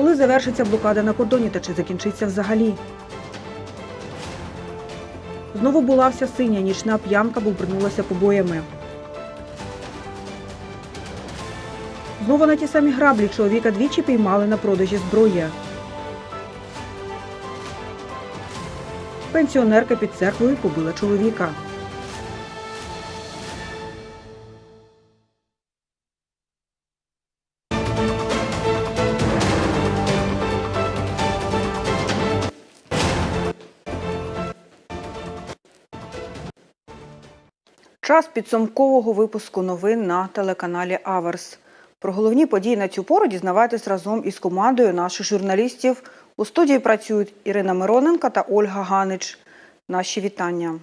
Коли завершиться блокада на кордоні та чи закінчиться взагалі? Знову була вся синя нічна п'янка, бо побоями. Знову на ті самі граблі чоловіка двічі піймали на продажі зброї. Пенсіонерка під церквою побила чоловіка. Час підсумкового випуску новин на телеканалі Аверс. Про головні події на цю пору дізнавайтесь разом із командою наших журналістів. У студії працюють Ірина Мироненка та Ольга Ганич. Наші вітання.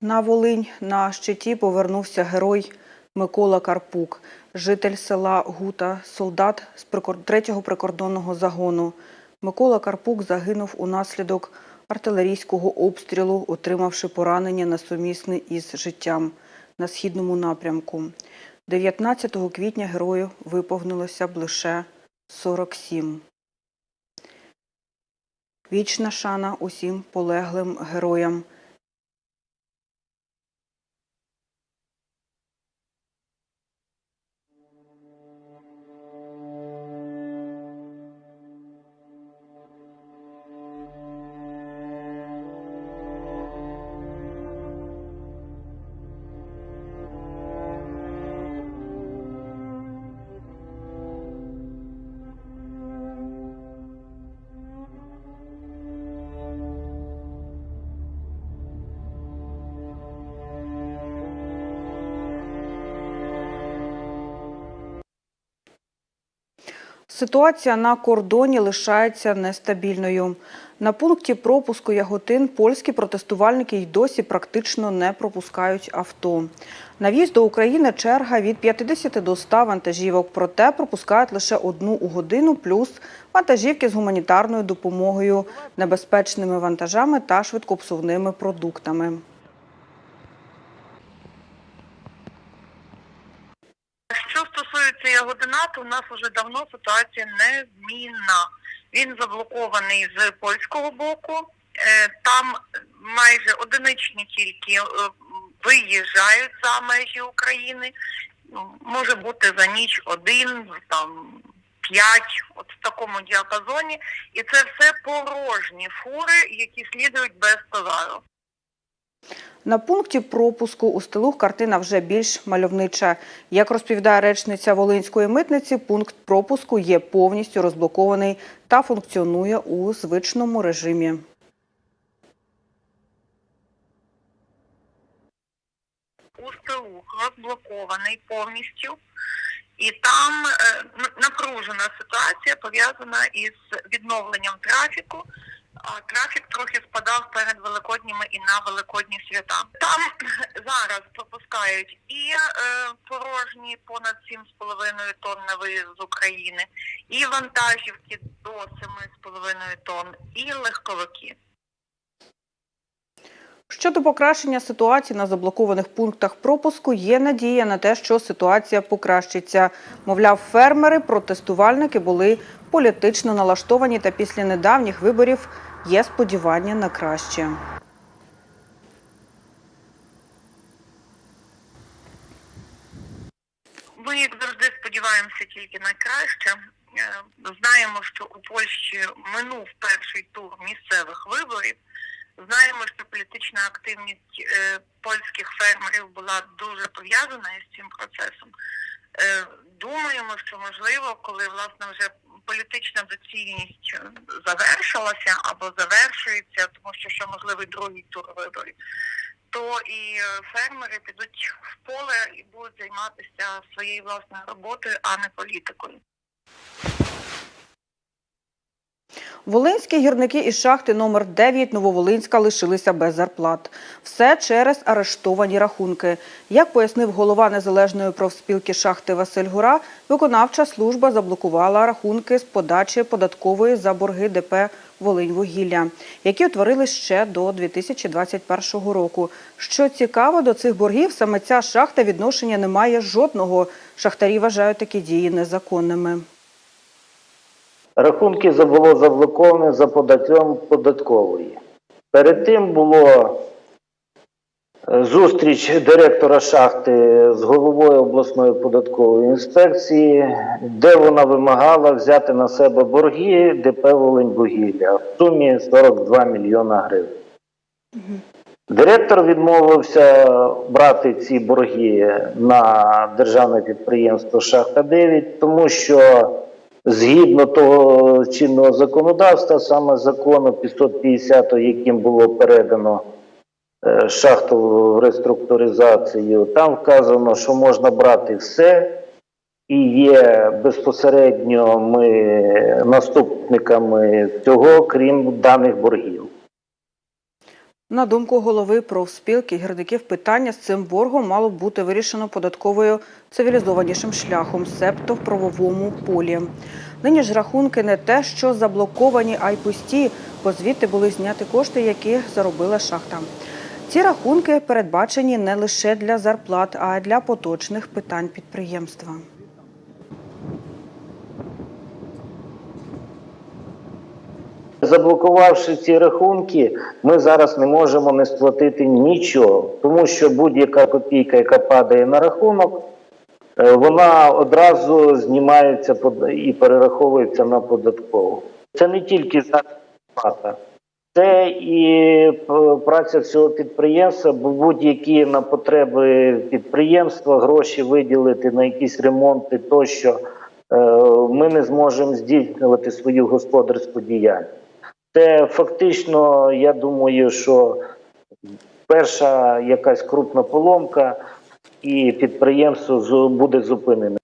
На Волинь на щиті повернувся герой Микола Карпук, житель села Гута, солдат з 3-го прикордонного загону. Микола Карпук загинув унаслідок артилерійського обстрілу, отримавши поранення на сумісне із життям на східному напрямку. 19 квітня герою виповнилося б лише 47. Вічна шана усім полеглим героям. Ситуація на кордоні лишається нестабільною. На пункті пропуску Яготин польські протестувальники й досі практично не пропускають авто. На в'їзд до України черга від 50 до 100 вантажівок, проте пропускають лише одну у годину, плюс вантажівки з гуманітарною допомогою, небезпечними вантажами та швидкопсувними продуктами. Що стосується Ягодина, то у нас вже давно ситуація незмінна. Він заблокований з польського боку. Е, Там майже одиничні тільки е, виїжджають за межі України. Ну, Може бути за ніч один, там п'ять, от в такому діапазоні. І це все порожні фури, які слідують без товару. На пункті пропуску у стилу картина вже більш мальовнича. Як розповідає речниця Волинської митниці, пункт пропуску є повністю розблокований та функціонує у звичному режимі. Устилух розблокований повністю, і там е, напружена ситуація пов'язана із відновленням трафіку. Трафік трохи спадав перед великодніми і на великодні свята. Там зараз пропускають і е, порожні понад 7,5 тонн на виїзд з України, і вантажівки до 7,5 тонн, і легковики. Щодо покращення ситуації на заблокованих пунктах пропуску, є надія на те, що ситуація покращиться. Мовляв, фермери, протестувальники були політично налаштовані, та після недавніх виборів є сподівання на краще. Ми, як завжди, сподіваємося тільки на краще. Е, Знаємо, що у Польщі минув перший тур місцевих виборів. Знаємо, що політична активність е, польських фермерів була дуже пов'язана із цим процесом. Е, Думаємо, що можливо, коли власне вже політична доцільність е, завершилася або завершується, тому що ще можливий другий тур виборів, то і е, фермери підуть в поле і будуть займатися своєю власною роботою, а не політикою. Волинські гірники із шахти номер 9 Нововолинська лишилися без зарплат. Все через арештовані рахунки. Як пояснив голова незалежної профспілки шахти Василь Гура, виконавча служба заблокувала рахунки з подачі податкової за борги ДП Волиньвугілля, які утворились ще до 2021 року. Що цікаво, до цих боргів саме ця шахта відношення не має жодного. Шахтарі вважають такі дії незаконними. Рахунки було заблоковано за податком податкової. Перед тим було е, зустріч директора шахти з головою обласної податкової інспекції, де вона вимагала взяти на себе борги ДП «Волиньвугілля» в сумі 42 мільйона гривень. Директор відмовився брати ці борги на державне підприємство Шахта 9, тому що згідно того чинного законодавства, саме закону 550, яким було передано е, шахту в реструктуризацію, там вказано, що можна брати все. І є безпосередньо ми наступниками цього, крім даних боргів. На думку голови профспілки гірників, питання з цим боргом мало б бути вирішено податковою цивілізованішим шляхом, себто в правовому полі. Нині ж рахунки не те, що заблоковані, а й пусті, бо звідти були зняті кошти, які заробила шахта. Ці рахунки передбачені не лише для зарплат, а й для поточних питань підприємства. Заблокувавши ці рахунки, ми зараз не можемо не сплатити нічого, тому що будь-яка копійка, яка падає на рахунок, е, вона одразу знімається і перераховується на податкову. Це не тільки зарплата, це і е, праця всього підприємства, бо будь-які на потреби підприємства гроші виділити на якісь ремонти тощо, е, ми не зможемо здійснювати свою господарську діяльність. Це фактично, я думаю, що перша якась крупна поломка, і підприємство буде зупинене.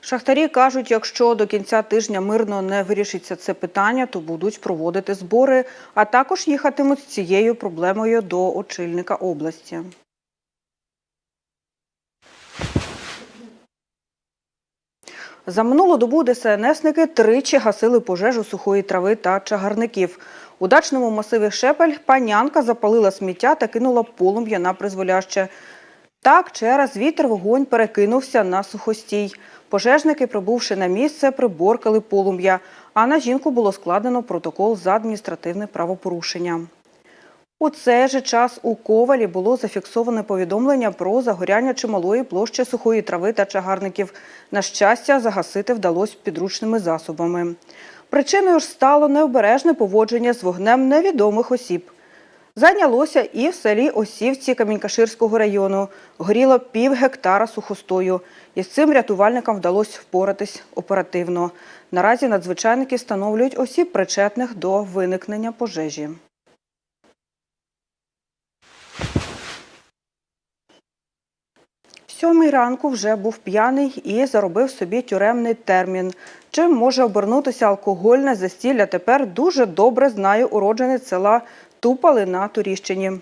Шахтарі кажуть, якщо до кінця тижня мирно не вирішиться це питання, то будуть проводити збори, а також їхатимуть з цією проблемою до очільника області. За минулу добу ДСНСники тричі гасили пожежу сухої трави та чагарників. У дачному масиві Шепель панянка запалила сміття та кинула полум'я на призволяще. Так, через вітер вогонь перекинувся на сухостій. Пожежники, прибувши на місце, приборкали полум'я, а на жінку було складено протокол за адміністративне правопорушення. У цей же час у Ковалі було зафіксоване повідомлення про загоряння чималої площі сухої трави та чагарників. На щастя, загасити вдалося підручними засобами. Причиною ж стало необережне поводження з вогнем невідомих осіб. Зайнялося і в селі Осівці Камінькаширського району. Горіло пів гектара сухостою. І з цим рятувальникам вдалося впоратись оперативно. Наразі надзвичайники встановлюють осіб причетних до виникнення пожежі. Сьомій ранку вже був п'яний і заробив собі тюремний термін. Чим може обернутися алкогольне застілля, тепер дуже добре знає уродженець села Тупали на Туріщині.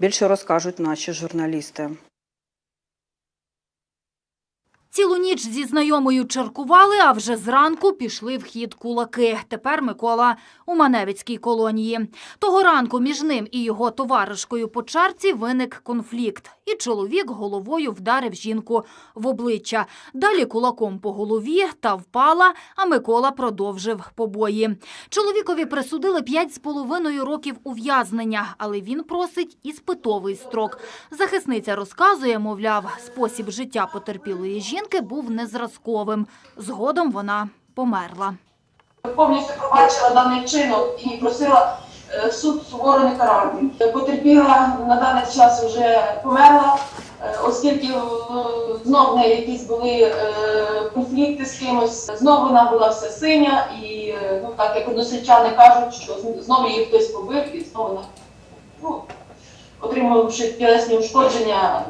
Більше розкажуть наші журналісти. Цілу ніч зі знайомою чаркували, а вже зранку пішли в хід кулаки. Тепер Микола у Маневицькій колонії. Того ранку між ним і його товаришкою по чарці виник конфлікт. І чоловік головою вдарив жінку в обличчя. Далі кулаком по голові та впала, а Микола продовжив побої. Чоловікові присудили 5,5 років ув'язнення, але він просить іспитовий строк. Захисниця розказує, мовляв, спосіб життя потерпілої жінки був незразковим. Згодом вона померла. повністю пробачила даний вчинок і просила е, суд суворо не карати. Потерпіла на даний час вже померла, е, оскільки е, знов в неї якісь були конфлікти з кимось. Знов вона була вся синя, і ну так як односельчани кажуть, що знову її хтось побив, і знову вона, ну, отримавши тілесні ушкодження,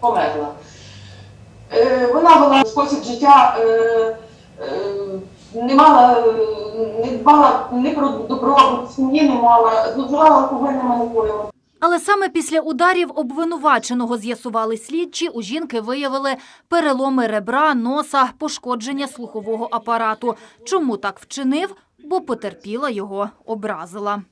померла. Е, Вона була спосіб життя. е, е, не мала, не дбала ні про добробут, сім'ї не мала, зловживала алкогольними напоями. Але саме після ударів обвинуваченого з'ясували слідчі, у жінки виявили переломи ребра, носа, пошкодження слухового апарату. Чому так вчинив? бо потерпіла його образила.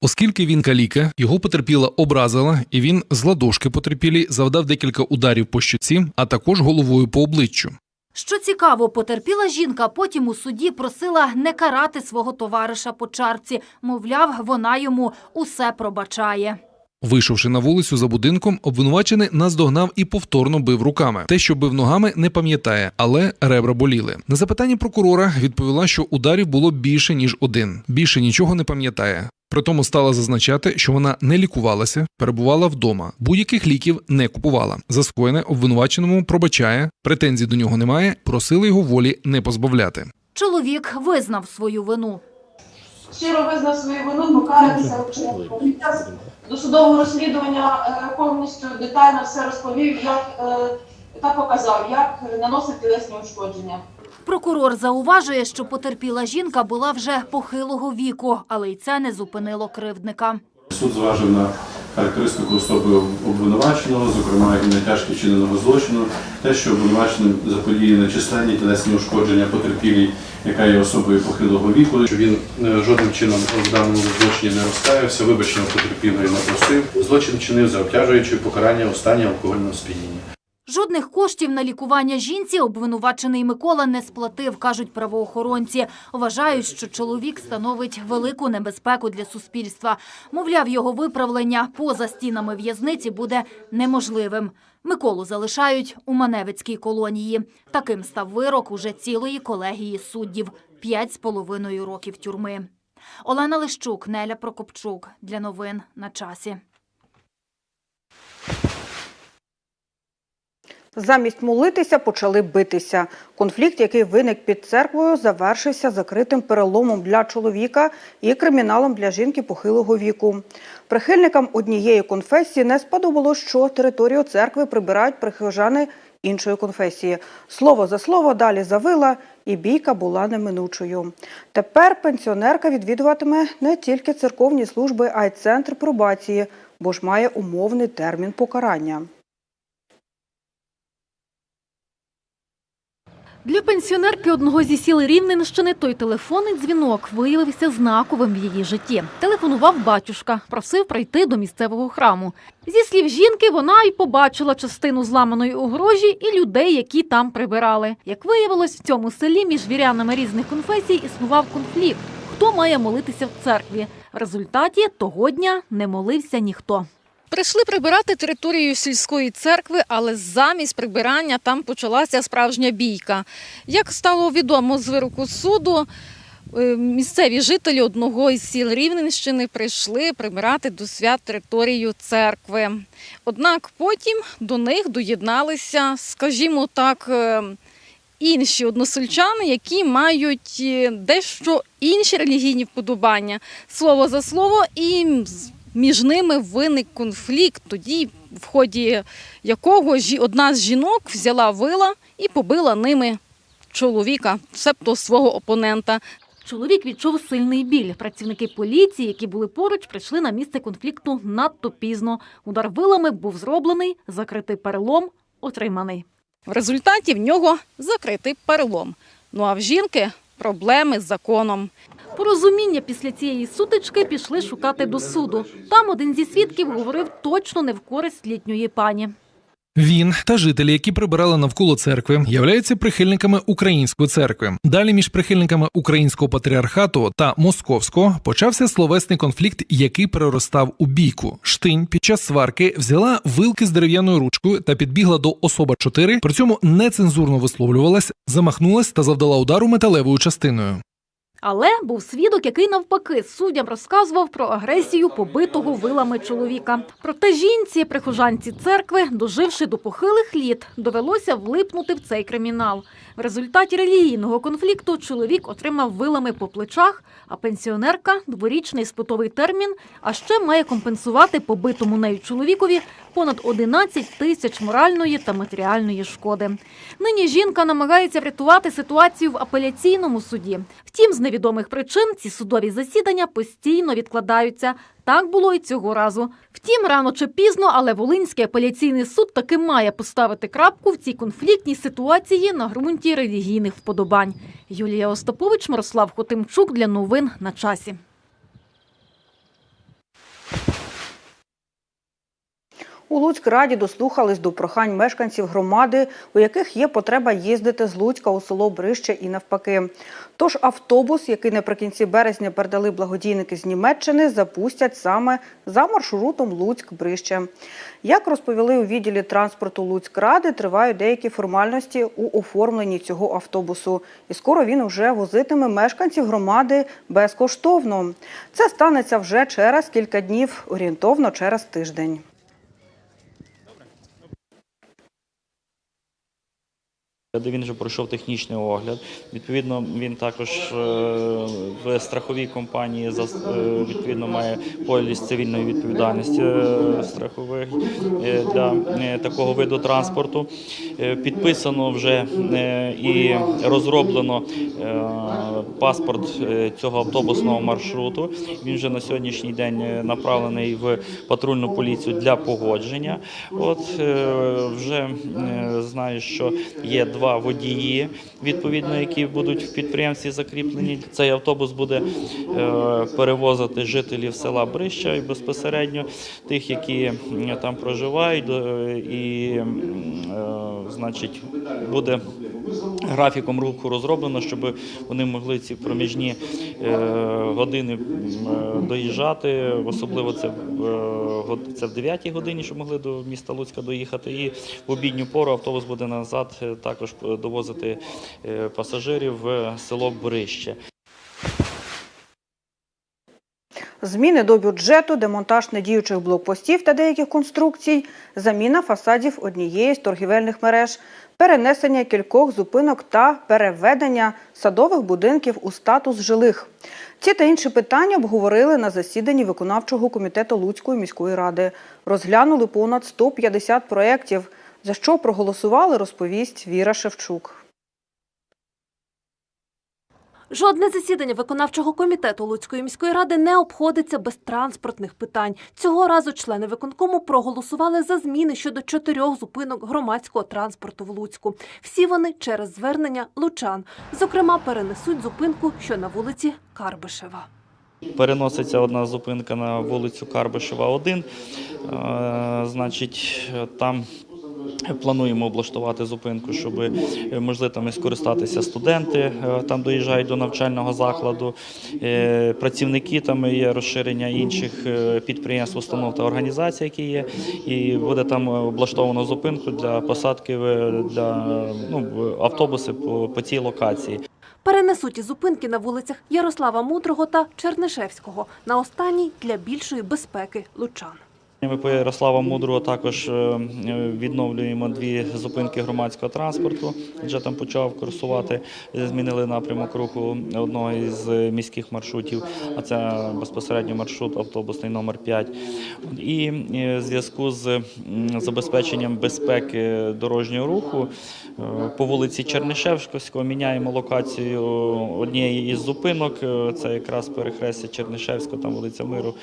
Оскільки він каліка, його потерпіла образила, і він з ладошки потерпілі завдав декілька ударів по щоці, а також головою по обличчю. Що цікаво, потерпіла жінка потім у суді просила не карати свого товариша по чарці. Мовляв, вона йому усе пробачає. Вийшовши на вулицю за будинком, обвинувачений наздогнав і повторно бив руками. Те, що бив ногами, не пам'ятає, але ребра боліли. На запитання прокурора відповіла, що ударів було більше ніж один. Більше нічого не пам'ятає. Притому стала зазначати, що вона не лікувалася, перебувала вдома, будь-яких ліків не купувала. За скоєне обвинуваченому пробачає, претензій до нього немає, просили його волі не позбавляти. Чоловік визнав свою вину. Щиро визнав свою вину, покаявся вчинку. Під час досудового розслідування е, повністю детально все розповів, як е, та показав, як наносить тілесні ушкодження. Прокурор зауважує, що потерпіла жінка була вже похилого віку, але й це не зупинило кривдника. Суд зважив на характеристику особи обвинуваченого, зокрема і на тяжкість вчиненого злочину, те, що обвинуваченим заподіяні численні тілесні ушкодження потерпілій, яка є особою похилого віку. що він е, жодним чином в даному злочині не розкаявся, вибачення потерпілої не просив. Злочин чинив за обтяжуючою покарання у алкогольного сп'яніння. Жодних коштів на лікування жінці обвинувачений Микола не сплатив, кажуть правоохоронці. Вважають, що чоловік становить велику небезпеку для суспільства. Мовляв, його виправлення поза стінами в'язниці буде неможливим. Миколу залишають у Маневицькій колонії. Таким став вирок уже цілої колегії суддів – п'ять з половиною років тюрми. Олена Лищук, Неля Прокопчук. Для новин на часі. Замість молитися почали битися. Конфлікт, який виник під церквою, завершився закритим переломом для чоловіка і криміналом для жінки похилого віку. Прихильникам однієї конфесії не сподобалось, що територію церкви прибирають прихожани іншої конфесії. Слово за слово далі завила, і бійка була неминучою. Тепер пенсіонерка відвідуватиме не тільки церковні служби, а й центр пробації, бо ж має умовний термін покарання. Для пенсіонерки одного зі сіл Рівненщини той телефонний дзвінок виявився знаковим в її житті. Телефонував батюшка, просив прийти до місцевого храму. Зі слів жінки, вона й побачила частину зламаної огорожі і людей, які там прибирали. Як виявилось, в цьому селі між вірянами різних конфесій існував конфлікт. Хто має молитися в церкві? В результаті того дня не молився ніхто. Прийшли прибирати територію сільської церкви, але замість прибирання там почалася справжня бійка. Як стало відомо з вироку суду, е, місцеві жителі одного із сіл Рівненщини прийшли прибирати до свят територію церкви. Однак потім до них доєдналися, скажімо так, е, інші односельчани, які мають е, дещо інші релігійні вподобання. Слово за слово, і між ними виник конфлікт, тоді, в ході якого одна з жінок взяла вила і побила ними чоловіка, себто свого опонента. Чоловік відчув сильний біль. Працівники поліції, які були поруч, прийшли на місце конфлікту надто пізно. Удар вилами був зроблений, закритий перелом отриманий. В результаті в нього закритий перелом. Ну а в жінки проблеми з законом. Порозуміння після цієї сутички пішли шукати до суду. Там один зі свідків говорив точно не в користь літньої пані. Він та жителі, які прибирали навколо церкви, являються прихильниками української церкви. Далі між прихильниками українського патріархату та московського почався словесний конфлікт, який переростав у бійку. Штинь під час сварки взяла вилки з дерев'яною ручкою та підбігла до особа 4, При цьому нецензурно висловлювалась, замахнулась та завдала удару металевою частиною. Але був свідок, який навпаки суддям розказував про агресію побитого вилами чоловіка. Проте жінці, прихожанці церкви, доживши до похилих літ, довелося влипнути в цей кримінал. В результаті релігійного конфлікту чоловік отримав вилами по плечах, а пенсіонерка дворічний спитовий термін, а ще має компенсувати побитому нею чоловікові понад 11 тисяч моральної та матеріальної шкоди. Нині жінка намагається врятувати ситуацію в апеляційному суді. Втім, з невідомих причин ці судові засідання постійно відкладаються. Так було і цього разу. Втім, рано чи пізно, але Волинський апеляційний суд таки має поставити крапку в цій конфліктній ситуації на ґрунті релігійних вподобань. Юлія Остапович, Мирослав Хотимчук для новин на часі. У Луцькраді дослухались до прохань мешканців громади, у яких є потреба їздити з Луцька у село Брище і навпаки. Тож автобус, який наприкінці березня передали благодійники з Німеччини, запустять саме за маршрутом Луцьк-Брище. Як розповіли у відділі транспорту Луцькради, тривають деякі формальності у оформленні цього автобусу. І скоро він уже возитиме мешканців громади безкоштовно. Це станеться вже через кілька днів, орієнтовно через тиждень. Де він вже пройшов технічний огляд. Відповідно, він також е, в страховій компанії е, відповідно має поліс цивільної відповідальності е, страхових для такого виду транспорту. Підписано вже і розроблено паспорт цього автобусного маршруту. Він вже на сьогоднішній день направлений в патрульну поліцію для погодження. От вже знаю, що є два водії, відповідно, які будуть в підприємстві закріплені. Цей автобус буде е, перевозити жителів села Брища і безпосередньо тих, які там проживають, е, і е, значить буде графіком руху розроблено, щоб вони могли ці проміжні е, години е, доїжджати. Особливо це в е, це в 9 годині, щоб могли до міста Луцька доїхати. І в обідню пору автобус буде назад також довозити пасажирів в село Борище. Зміни до бюджету, демонтаж недіючих блокпостів та деяких конструкцій, заміна фасадів однієї з торгівельних мереж, перенесення кількох зупинок та переведення садових будинків у статус жилих. Ці та інші питання обговорили на засіданні виконавчого комітету Луцької міської ради. Розглянули понад 150 проєктів. За що проголосували, розповість Віра Шевчук. Жодне засідання виконавчого комітету Луцької міської ради не обходиться без транспортних питань. Цього разу члени виконкому проголосували за зміни щодо чотирьох зупинок громадського транспорту в Луцьку. Всі вони через звернення лучан. Зокрема, перенесуть зупинку, що на вулиці Карбишева. Переноситься одна зупинка на вулицю Карбишева, 1. Е, Значить, там плануємо облаштувати зупинку, щоб е, і скористатися студенти, е, там доїжджають до навчального закладу, е, працівники там є розширення інших підприємств, установ та організацій, які є, і буде там облаштовано зупинку для посадки для ну, автобуси по, по цій локації. Перенесуть зупинки на вулицях Ярослава Мудрого та Чернишевського. На останній для більшої безпеки лучан. Ми по Ярослава Мудрого також е, відновлюємо дві зупинки громадського транспорту. Вже там почав курсувати. Змінили напрямок руху одного із міських маршрутів, а це безпосередньо маршрут автобусний номер 5. І е, в зв'язку з забезпеченням безпеки дорожнього руху е, по вулиці Чернишевського міняємо локацію однієї із зупинок. Е, Це якраз перехрестя Чернишевського, там вулиця Миру.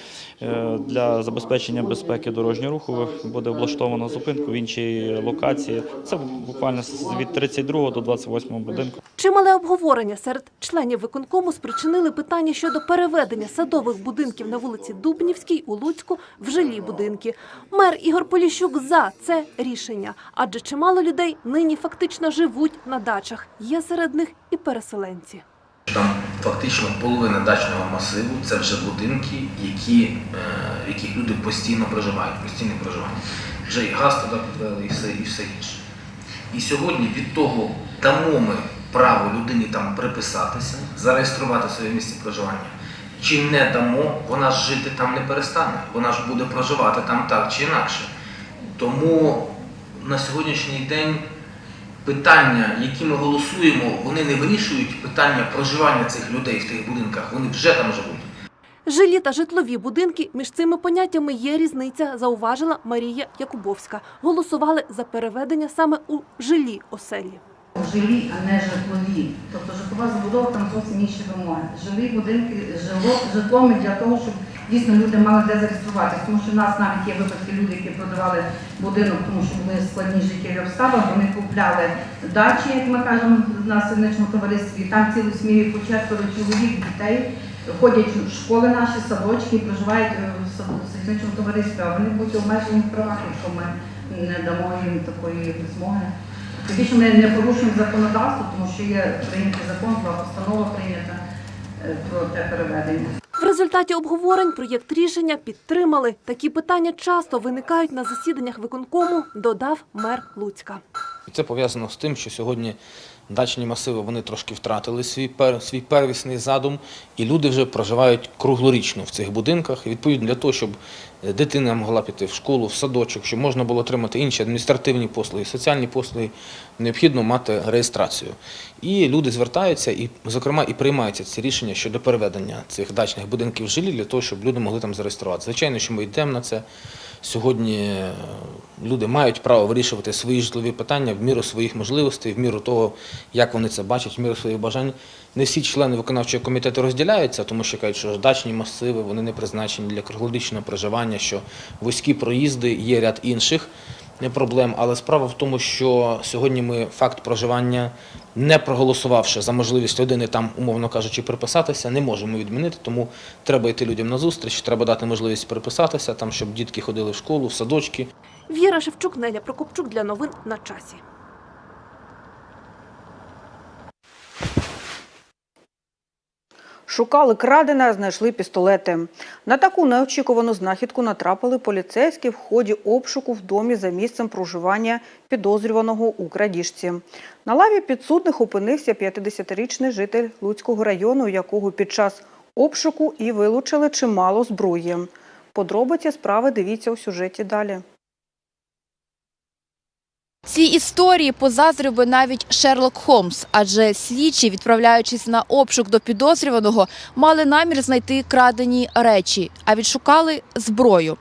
Е, Для забезпечення безпеки дорожнього руху буде облаштовано зупинку в іншій локації. Це буквально з- від 32 до 28 будинку. Чимале обговорення серед членів виконкому спричинили питання щодо переведення садових будинків на вулиці Дубнівській у Луцьку в жилі будинки. Мер Ігор Поліщук за це рішення, адже чимало людей нині фактично живуть на дачах. Є серед них і переселенці. Там фактично половина дачного масиву це вже будинки, які, е, в яких люди постійно проживають, постійне проживання. Вже і газ туди підвели, і все, і все інше. І сьогодні від того дамо ми право людині там приписатися, зареєструвати своє місце проживання. Чи не дамо, вона ж жити там не перестане, вона ж буде проживати там так чи інакше. Тому на сьогоднішній день питання, які ми голосуємо, вони не вирішують питання проживання цих людей в тих будинках. Вони вже там живуть. Жилі та житлові будинки між цими поняттями є різниця, зауважила Марія Якубовська. Голосували за переведення саме у жилі оселі. жилі, а не житлові. Тобто житлова забудова там зовсім інші вимоги. Жилі будинки, жило, житло ми для того, щоб дійсно люди мали де зареєструватися. Тому що в нас навіть є випадки люди, які продавали будинок, тому що були складні життєві обставини, вони купляли дачі, як ми кажемо на сильничному товаристві. Там цілу сім'ю по четверо чоловік, дітей. Ходять в школи наші, садочки проживають е, в сад- товаристві, а вони будуть обмежені в правах, якщо ми не дамо їм такої змоги. Тоді що ми не порушуємо законодавство, тому що є прийнятий закон, була постанова прийнята е, про те переведення. В результаті обговорень проєкт рішення підтримали. Такі питання часто виникають на засіданнях виконкому, додав мер Луцька. Це пов'язано з тим, що сьогодні дачні масиви вони трошки втратили свій, пер, свій первісний задум, і люди вже проживають круглорічно в цих будинках. І відповідно для того, щоб дитина могла піти в школу, в садочок, щоб можна було отримати інші адміністративні послуги, соціальні послуги, необхідно мати реєстрацію. І люди звертаються і, зокрема, і приймаються ці рішення щодо переведення цих дачних будинків в жилі для того, щоб люди могли там зареєструватися. Звичайно, що ми йдемо на це. Сьогодні е, люди мають право вирішувати свої житлові питання в міру своїх можливостей, в міру того, як вони це бачать, в міру своїх бажань. Не всі члени виконавчого комітету розділяються, тому що кажуть, що дачні масиви вони не призначені для круглорічного проживання, що вузькі проїзди є ряд інших проблем. Але справа в тому, що сьогодні ми факт проживання, не проголосувавши за можливість людини там, умовно кажучи, приписатися, не можемо відмінити. Тому треба йти людям на зустріч, треба дати можливість приписатися, там, щоб дітки ходили в школу, в садочки. Віра Шевчук, Неля Прокопчук для новин на часі. Шукали крадене, знайшли пістолети. На таку неочікувану знахідку натрапили поліцейські в ході обшуку в домі за місцем проживання підозрюваного у крадіжці. На лаві підсудних опинився 50-річний житель Луцького району, якого під час обшуку і вилучили чимало зброї. Подробиці справи дивіться у сюжеті далі. Цій історії позаздрив би навіть Шерлок Холмс, адже слідчі, відправляючись на обшук до підозрюваного, мали намір знайти крадені речі, а відшукали зброю.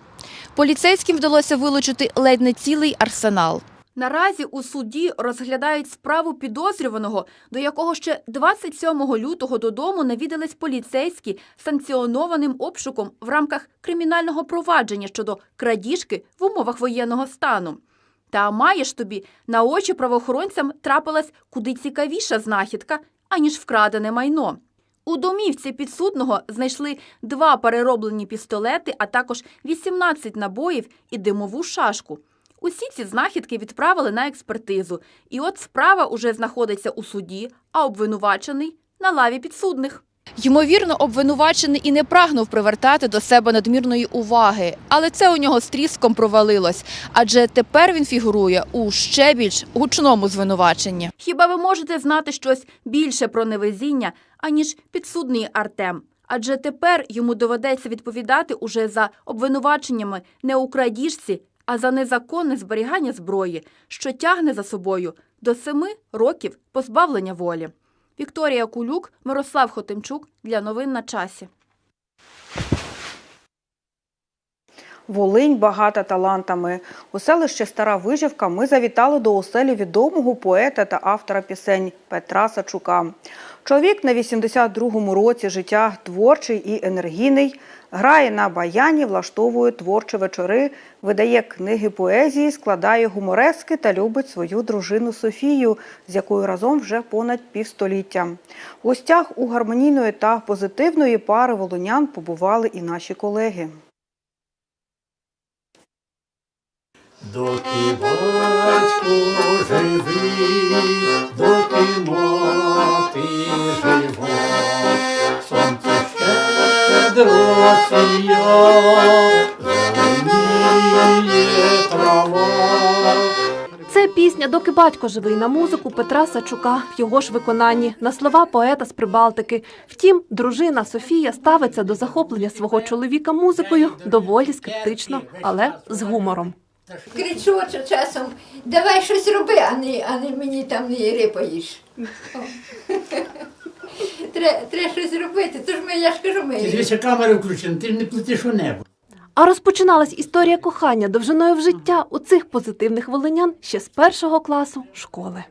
Поліцейським вдалося вилучити ледь не цілий арсенал. Наразі у суді розглядають справу підозрюваного, до якого ще 27 лютого додому навідались поліцейські санкціонованим обшуком в рамках кримінального провадження щодо крадіжки в умовах воєнного стану. Та маєш тобі, на очі правоохоронцям трапилась куди цікавіша знахідка, аніж вкрадене майно. У домівці підсудного знайшли два перероблені пістолети, а також 18 набоїв і димову шашку. Усі ці знахідки відправили на експертизу. І от справа уже знаходиться у суді, а обвинувачений на лаві підсудних. Ймовірно, обвинувачений і не прагнув привертати до себе надмірної уваги, але це у нього з тріском провалилось, адже тепер він фігурує у ще більш гучному звинуваченні. Хіба ви можете знати щось більше про невезіння, аніж підсудний Артем? Адже тепер йому доведеться відповідати уже за обвинуваченнями не у крадіжці, а за незаконне зберігання зброї, що тягне за собою до семи років позбавлення волі. Вікторія Кулюк, Мирослав Хотимчук для новин на часі. Волинь багата талантами. У селище Стара Вижівка ми завітали до оселі відомого поета та автора пісень Петра Сачука. Чоловік на 82-му році життя творчий і енергійний, грає на баяні, влаштовує творчі вечори, видає книги поезії, складає гуморески та любить свою дружину Софію, з якою разом вже понад півстоліття. В гостях у гармонійної та позитивної пари волонян побували і наші колеги. Доки батько живий, доки мати жива, сонце щедро сія, зеленіє трава. Це пісня Доки батько живий на музику Петра Сачука в його ж виконанні на слова поета з Прибалтики. Втім, дружина Софія ставиться до захоплення свого чоловіка музикою доволі скептично, але з гумором. Кричу часом, давай щось роби, а не, а не мені там не рипаєш. Треба щось робити, тож ми, я ж кажу, ми. Дивися, камера включена, ти ж не плетиш у небо. А розпочиналась історія кохання довжиною в життя у цих позитивних волинян ще з першого класу школи.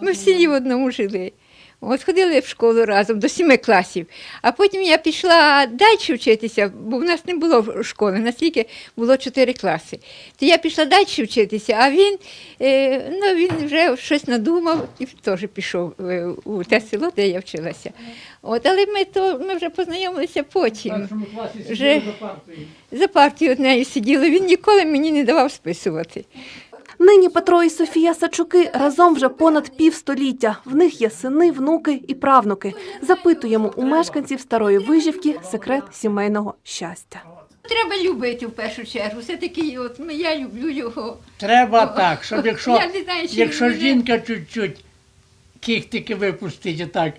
Ми в селі в одному жили. От ходили в школу разом до сіми класів. А потім я пішла далі вчитися, бо в нас не було школи, у нас тільки було чотири класи. То я пішла далі вчитися, а він, е, ну, він вже щось надумав і теж пішов е, у те село, де я вчилася. От, але ми, то, ми вже познайомилися потім. Вже за партію однею сиділи, він ніколи мені не давав списувати. Нині Петро і Софія Сачуки разом вже понад півстоліття. В них є сини, внуки і правнуки. Запитуємо у мешканців старої вижівки секрет сімейного щастя. Треба любити в першу чергу. Все-таки от, ну, я люблю його. Треба так, щоб якщо, Я не знаю, чи якщо мене- жінка чуть-чуть кіхтики випустить отак,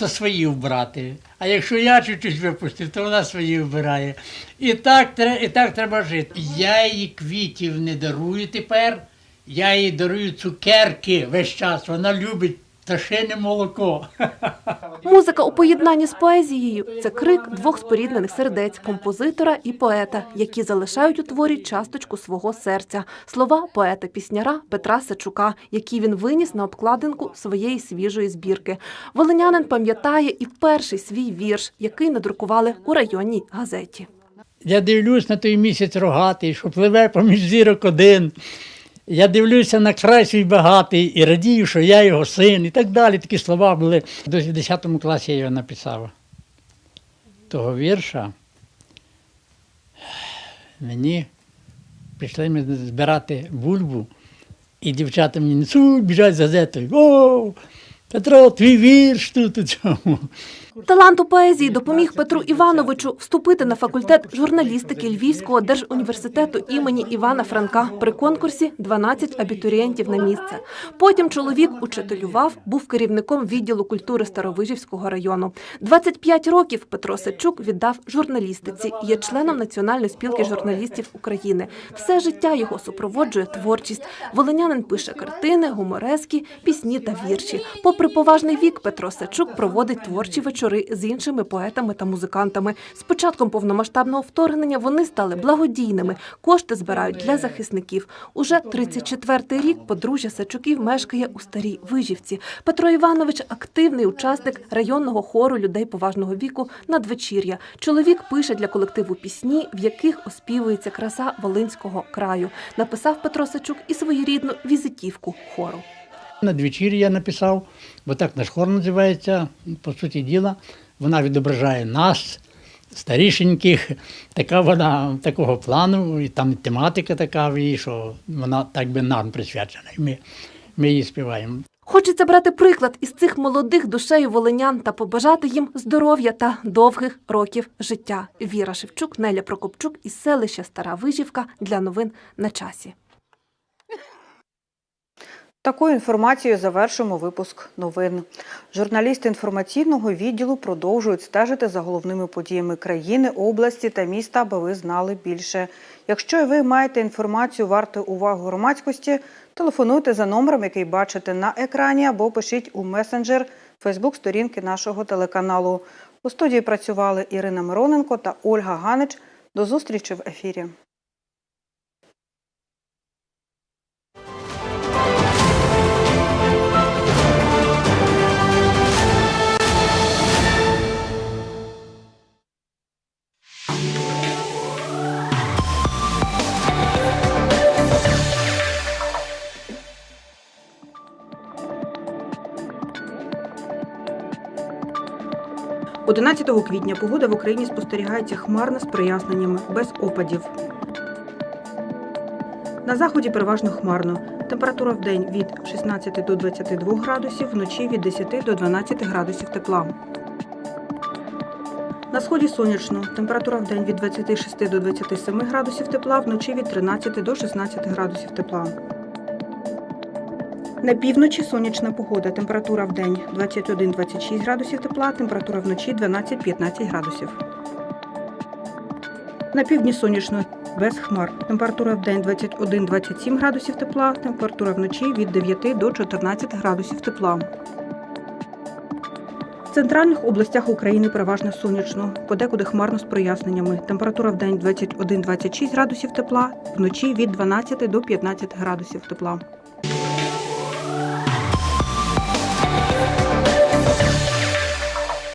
то свої вбрати. А якщо я чуть-чуть випустив, то вона свої вбирає. І так, і так треба жити. Я їй квітів не дарую тепер, я їй дарую цукерки весь час. Вона любить пташине молоко. Музика у поєднанні з поезією це крик двох споріднених сердець композитора і поета, які залишають у творі часточку свого серця. Слова поета-пісняра Петра Сачука, які він виніс на обкладинку своєї свіжої збірки. Волинянин пам'ятає і перший свій вірш, який надрукували у районній газеті. Я дивлюсь на той місяць рогатий, що пливе поміж зірок один. Я дивлюся на край свій багатий і радію, що я його син, і так далі. Такі слова були. До 10 класі я його написав. Того вірша мені прийшли ми збирати бульбу, і дівчата мені несуть, біжать з газетою. О, Петро, твій вірш тут у цьому. Талант у поезії допоміг Петру Івановичу вступити на факультет журналістики Львівського держуніверситету імені Івана Франка при конкурсі «12 абітурієнтів на місце. Потім чоловік учителював, був керівником відділу культури Старовижівського району. 25 років Петро Сачук віддав журналістиці, є членом Національної спілки журналістів України. Все життя його супроводжує творчість. Волинянин пише картини, гуморески, пісні та вірші. Попри поважний вік, Петро Сачук проводить творчі вечори з іншими поетами та музикантами. З початком повномасштабного вторгнення вони стали благодійними. Кошти збирають для захисників. Уже 34-й рік подружжя Сачуків мешкає у старій вижівці. Петро Іванович активний учасник районного хору людей поважного віку надвечір'я. Чоловік пише для колективу пісні, в яких оспівується краса Волинського краю. Написав Петро Сачук і своєрідну візитівку хору. Надвечір'я написав, бо так наш хор називається, по суті діла. Вона відображає нас, старішеньких, така вона такого плану, і там тематика така, в її, що вона так би нам присвячена. І ми, ми її співаємо. Хочеться брати приклад із цих молодих душею волинян та побажати їм здоров'я та довгих років життя. Віра Шевчук, Неля Прокопчук із селища Стара Вижівка для новин на часі. Такою інформацією завершимо випуск новин. Журналісти інформаційного відділу продовжують стежити за головними подіями країни, області та міста, аби ви знали більше. Якщо ви маєте інформацію варту уваги громадськості, телефонуйте за номером, який бачите на екрані, або пишіть у месенджер Фейсбук-сторінки нашого телеканалу. У студії працювали Ірина Мироненко та Ольга Ганич. До зустрічі в ефірі. – 11 квітня погода в Україні спостерігається хмарна з проясненнями, без опадів. На заході переважно хмарно. Температура в день від 16 до 22 градусів, вночі від 10 до 12 градусів тепла. На сході сонячно. Температура в день від 26 до 27 градусів тепла, вночі від 13 до 16 градусів тепла. На півночі сонячна погода. Температура в день 21-26 градусів тепла, температура вночі 12-15 градусів. На півдні сонячно без хмар. Температура в день 21-27 градусів тепла, температура вночі від 9 до 14 градусів тепла. В центральних областях України переважно сонячно, подекуди хмарно з проясненнями. Температура в день 21-26 градусів тепла, вночі від 12 до 15 градусів тепла.